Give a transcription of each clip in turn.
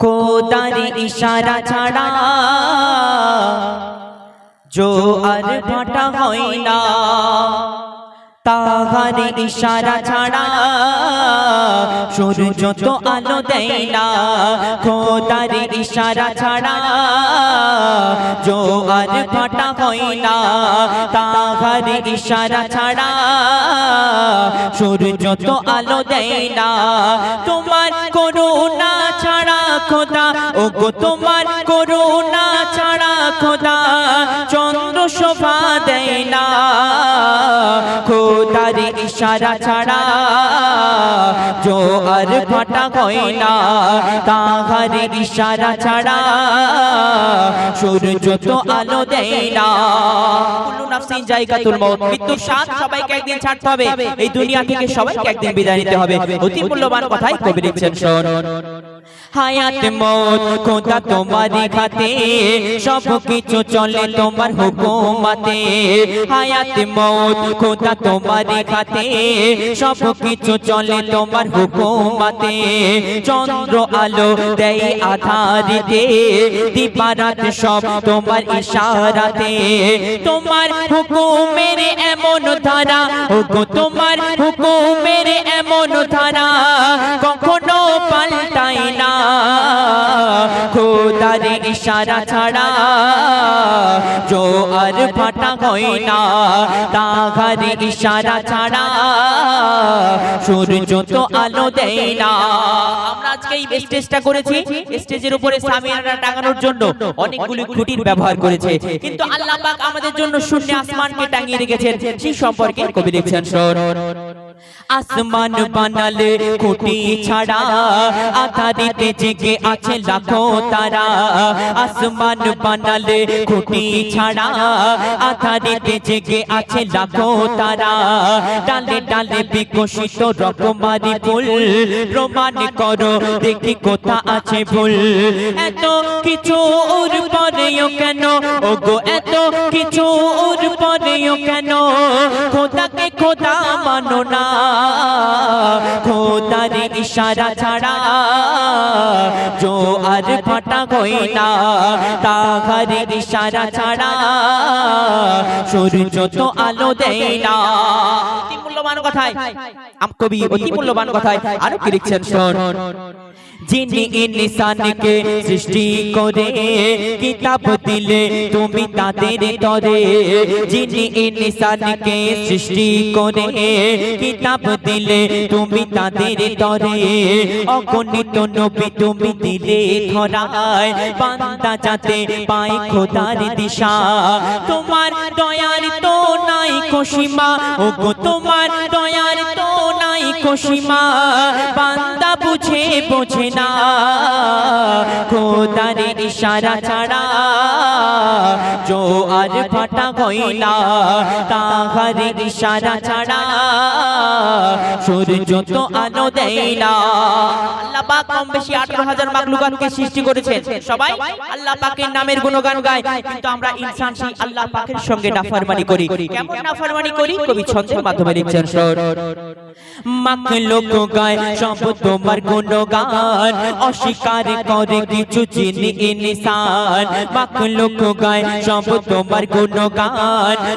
খোদারি ইশারা ছাড়া জো আর ভাটা হয় না। তাহার ইশারা ছাড়া সূর্য তো আলো দেয় না। খোদার ইশারা ছাড়া জো আর ভাটা হয় না। তাহার ইশারা ছাড়া সূর্য তো আলো দেয় না। তোমার করুণা ছাড়া খোদা ও গো তোমার করুণা না। খোদার ইশারা ছাড়া জো আর ফাটা না তাহার ইশারা ছাড়া সূর্য তো আলো দেয় না। সবাইকে একদিন ছাড়তে হবে। এই দুনিয়া থেকে সবাইকে একদিন বিদায় নিতে হবে। অতি মূল্যবান কথাই কবি লিখছেন, শোন। হায়াত মত খোদা তোমারই খাতে সব কিছু চলে তোমার হুকুমাতে। হায়াত মত খোদা তোমারই খাতে সব কিছু চলে তোমার হুকুমাতে। চন্দ্র আলো দেয় আধারিতে, দিবারাত সব তোমার ইশারাতে। তোমার হুকুমের এমন ধারা, ওগো তোমার হুকুমের এমন ধারা, কখনো পাল্টাই না। খোদার ইশারা ছাড়া জো আর ফাটা হয় না তাহার ইশারা ছাড়া সূর্য তো আলো দেয় না। আমরা আজকে এই স্টেজটা করেছি। স্টেজের উপরে সামিয়ানা টাঙানোর জন্য অনেকগুলি খুঁটির ব্যবহার করেছে। কিন্তু আল্লাহ পাক আমাদের জন্য শূন্য আসমানকে টাঙিয়ে রেখেছেন। সেই সম্পর্কে কবি লিখছেন, শোন। আসমান বানালে খুঁটি ছাড়া আধারিতে জেগে আছে লাখো তারা। আসমান বানালে খুঁটি ছাড়া আধারিতে জেগে আছে লাখো তারা। ডালে ডালে বিকশিত রকমারি ফুল। প্রমাণ করো দেখি কোথা আছে ভুল। এত কিছু ওর পরেও কেন? ওগো এত কিছু ওর পরেও কেন? খোদাকে খোদা মানো না। খোদার ইশারা ছাড়া জো আর ফাটা হই না তাহার ইশারা ছাড়া সূর্য তো আলো দেয় না মূল্যবান কথায়। আম কবি অতি মূল্যবান কথায় আরও কি লিখছেন? শোন। যিনি ইনসানকে সৃষ্টি করে কিতাব দিলে তুমি তাদের তরে। যিনি ইনসানকে সৃষ্টি করে কিতাব দিলে তুমি তাদের তরে। অগণিত নবী তুমি দিলে ধরায় বান্দা যাতে পায় খোদার দিশা। তোমার দয়ার তো নাই খুশিমা ওগো তোমার দয়ার তো নাই খুশিমা বান্দা বুঝে, বোঝে না। খোদার ইশারা ছাড়া জো আর ফাটা না তাহার ইশারা ছাড়া সূর্য তো আলো না আল্লাহ পাক কম বেশি 18000 মাখলুকাতকে সৃষ্টি সবাই আল্লাহ পাকের নামের গুণগান গায়। কিন্তু আমরা ইনসান সেই আল্লাহ পাকের সঙ্গে নাফরমানি করি। কেমন নাফরমানি করি? কবি ছন্দের মাধ্যমে লিখছেন মাখলুক গায়, সব তোমার অস্বীকার করে কিছু চিনি ইনসান। গায়, সব তোমার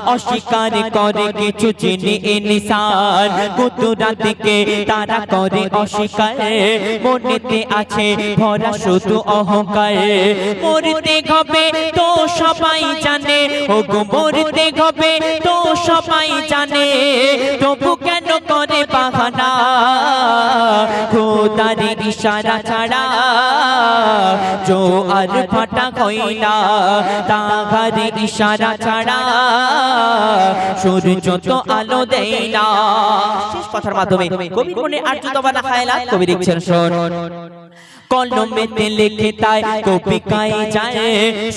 অস্বীকার করে কিছু চিনি ইনসান। তারা করে অস্বীকার। মনেতে আছে, ভরা শুধু অহংকার। মরতে হবে তো সবাই জানে। ও গো মরতে হবে তো সবাই জানে। তবু কেন করে বাহানা? খোদার ইশারা ছাড়া জো আর ফাটা না তাহার ইশারা ছাড়া সূর্য তো আলো দেয় না শেষ কথার মাধ্যমে কবি মনে আর্য দবানা খায়লা কবি শোন। কলমেতে লেখে তাই কবিকায় যায়।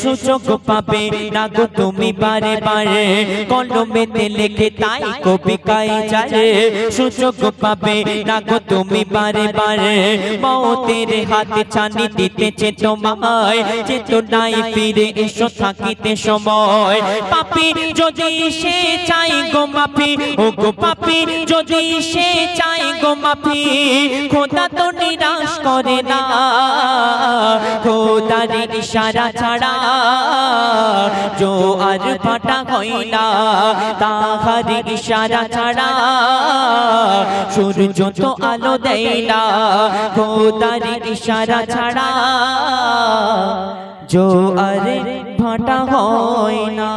সুযোগ পাবে না গো তুমি বারে বারে। কলমেতে লেখে তাই কবিকায় যায়। সুযোগ পাবে না গো তুমি বারে বারে। মৌতের হাতে ছানি দিতেছে তোমায়। চেতনায় ফিরে এসো থাকিতে সময়। পাপি যদি সে চাই গো মাফি ও গো পাপি যদি সে চাই গো মাফি, খোদা তো নিরাশ করে না। খোদার ইশারা ছাড়া জোয়ার ভাটা হয় না তাহার ইশারা ছাড়া। সূর্য তো আলো দেয় না খোদার ইশারা ছাড়া জোয়ার ভাটা হয় না।